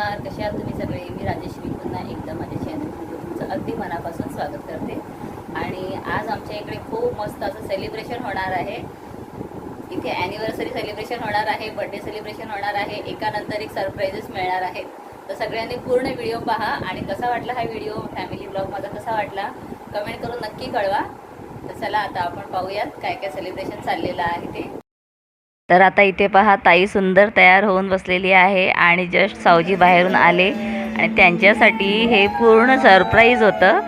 नमस्कार कसे आहात तुम्ही सगळे? मी राजेश्री पुन्हा एकदा माझ्या चॅनलमध्ये तुमचं अगदी मनापासून स्वागत करते. आणि आज आमच्या इकडे खूप मस्त असं सेलिब्रेशन होणार आहे. इथे ॲनिव्हर्सरी सेलिब्रेशन होणार आहे बर्थडे सेलिब्रेशन होणार आहे एकानंतर एक सरप्राईजेस मिळणार आहेत. तर सगळ्यांनी पूर्ण व्हिडिओ पहा आणि कसा वाटला हा व्हिडिओ फॅमिली ब्लॉग माझा कसा वाटला? कमेंट करून नक्की कळवा. तर चला आता आपण पाहूयात काय काय सेलिब्रेशन चाललेलं आहे ते. तर आता इथे पहा ताई सुंदर तयार होऊन बसलेली आहे आणि जस्ट सावजी बाहेरून आले आणि त्यांच्यासाठी हे पूर्ण सरप्राईज होतं.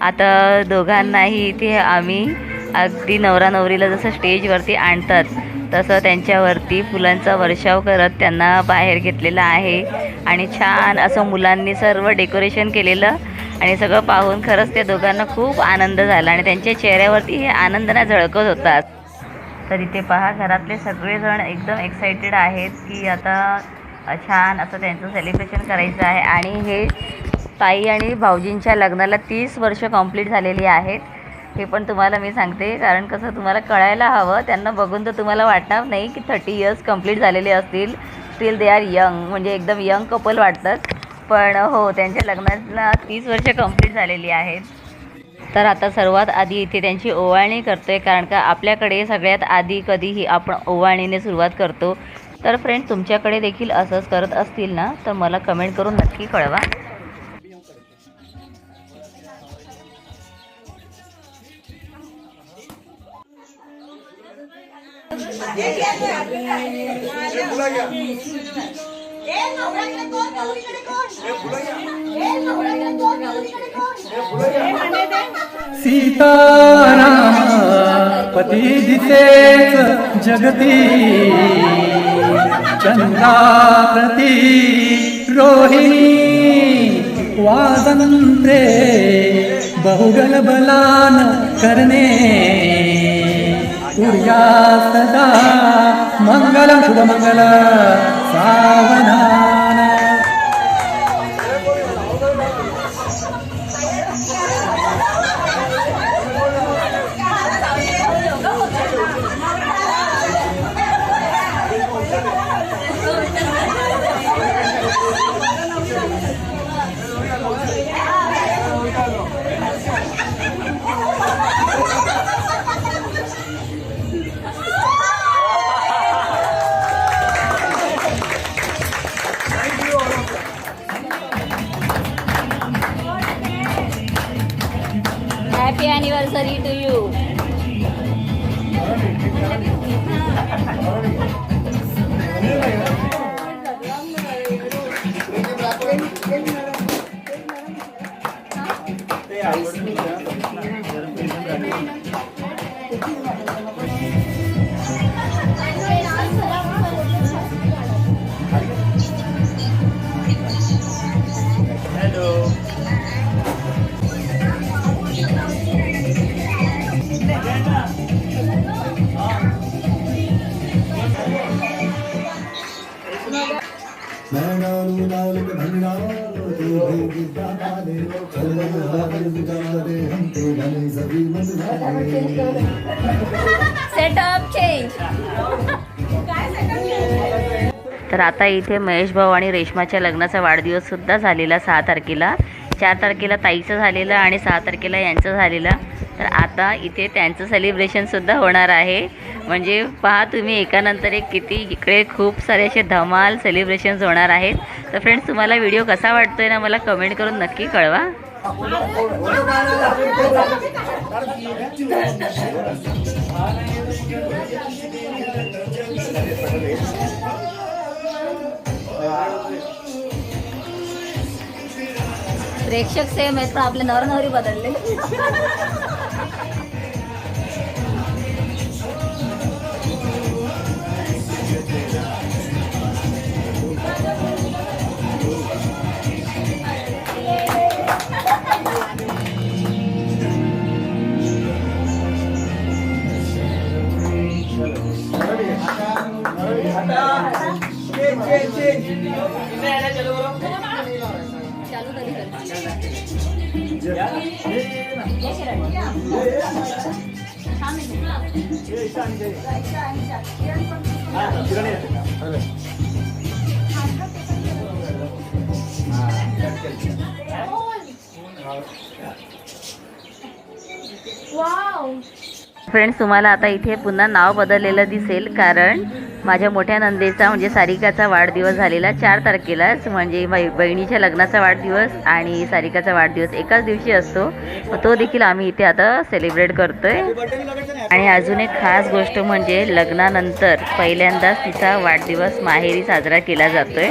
आता दोघांनाही इथे आम्ही अगदी नवरा नवरीला जसं स्टेजवरती आणतात तसं त्यांच्यावरती फुलांचा वर्षाव करत त्यांना बाहेर घेतलेलं आहे. आणि छान असं मुलांनी सर्व डेकोरेशन केलेलं आणि सगळं पाहून खरंच त्या दोघांना खूप आनंद झाला आणि त्यांच्या चेहऱ्यावरती हे आनंदाने झळकत होतात तर इथे पहा घरातले सगळेजण एकदम एक्साइटेड आहेत की आता छान असं त्यांचं सेलिब्रेशन करायचं आहे. आणि हे ताई आणि भाऊजींच्या लग्नाला तीस वर्ष कंप्लीट झालेली आहेत. हे पण तुम्हाला मी सांगते कारण कसं तुम्हाला कळायला हवं त्यांना बघून तर तुम्हाला वाटणार नाही की थर्टी इयर्स कंप्लीट झालेले असतील. स्टील दे आर यंग म्हणजे एकदम यंग कपल वाटतात. पण हो त्यांच्या लग्नाला तीस वर्ष कंप्लीट झालेली आहेत. तर आता सर्वात आधी इथे त्यांची ओवाळणी करतोय कारण का आपल्याकडे सगळ्यात आधी कधीही आपण ओवाळणीने सुरुवात करतो. तर फ्रेंड तुमच्याकडे देखील असंच करत असतील ना? तर मला कमेंट करून नक्की कळवा. सीताराम पती दिसेच जगती. चंद्राप्रती रोहिणी वादंत्रे बहुगल बलान करणे. तुर्या सदा मंगल शुभमंगल anniversary to you. Setup change तर आता इथे महेश भाऊ आणि रेशमाच्या लग्नाचा वाढदिवस सुद्धा झालेला सहा तारखेला. चार तारखेला ताईचं झालेलं आणि सहा तारखेला यांचं झालेलं. तर आता इथे त्यांचं सेलिब्रेशनसुद्धा होणार आहे. म्हणजे पहा तुम्ही एकानंतर एक किती इकडे खूप सारे असे धमाल सेलिब्रेशन्स होणार आहेत. तर फ्रेंड्स तुम्हाला व्हिडिओ कसा वाटतो आहे ना मला कमेंट करून नक्की कळवा. प्रेक्षक सेम आहेत पण आपले नवरनवरी बदलले. वाव. फ्रेंड्स तुम्हाला आता इथे पुन्हा नाव बदललेलं दिसेल कारण माझ्या मोठ्या नंदेचा म्हणजे सारिकाचा वाढदिवस झालेला चार तारखेलाच म्हणजे बहिणीच्या लग्नाचा वाढदिवस आणि सारिकाचा वाढदिवस एकाच दिवशी असतो. तो देखील आम्ही इथे आता सेलिब्रेट करतोय. आणि अजून एक खास गोष्ट म्हणजे लग्नानंतर पहिल्यांदाच तिचा वाढदिवस माहेरी साजरा केला जातोय.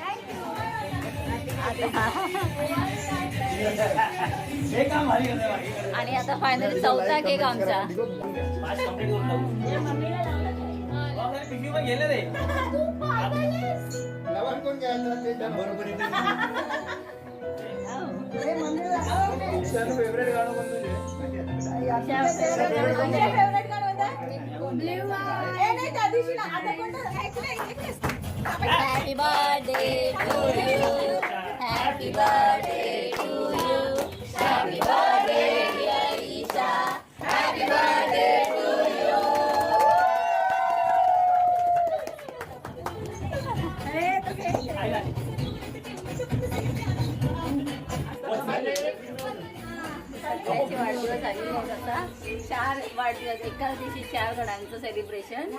आणि आता फायनली चौथा केक आमचा. Happy birthday happy birthday to you happy birthday dear Isha happy birthday to you सगळ्याचे वाढदिवस झालेले आहेत आता चार वाढदिवस एकाच दिवशी चार जणांचं सेलिब्रेशन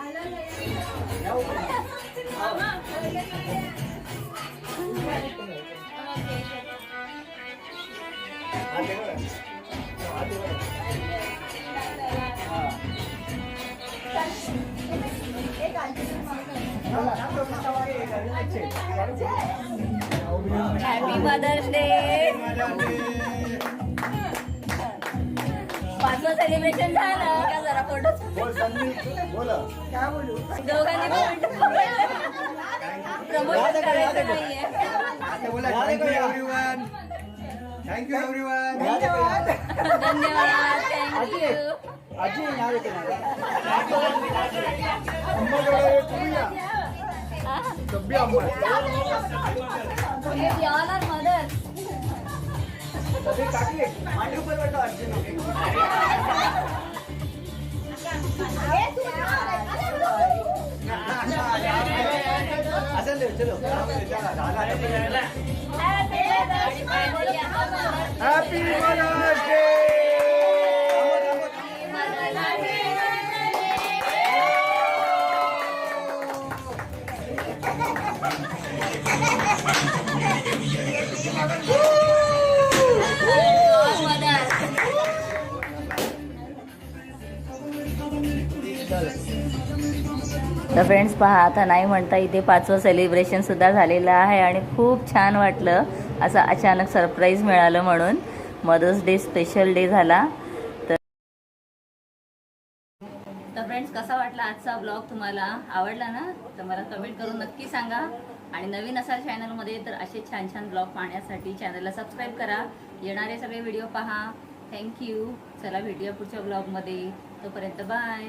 हॅपी मदर्स डे पाचवं सेलिब्रेशन झालं. का जरा फोटो बोल संदीप बोला दोघांनी प्रमोशन करायचं नाहीये. Thank you everyone thank you everyone धन्यवाद थँक्यू आजी नाव येते सभ्य अंबा ऑल आर मदर्स सगळे टाकले Happy Mother's Day! तर फ्रेंड्स पहा आता नाही म्हणता इथे पाचवं सेलिब्रेशनसुद्धा झालेलं आहे आणि खूप छान वाटलं. असं अचानक सरप्राईज मिळालं म्हणून. मदर्स डे स्पेशल डे झाला. तर तर फ्रेंड्स कसा वाटला आजचा ब्लॉग तुम्हाला? आवडला ना? तर मला कमेंट करून नक्की सांगा. आणि नवीन असाल चॅनलमध्ये तर असे छान छान ब्लॉग पाहण्यासाठी चॅनलला सबस्क्राईब करा. येणारे सगळे व्हिडिओ पहा. थँक्यू चला भेटूया पुढच्या ब्लॉगमध्ये तोपर्यंत बाय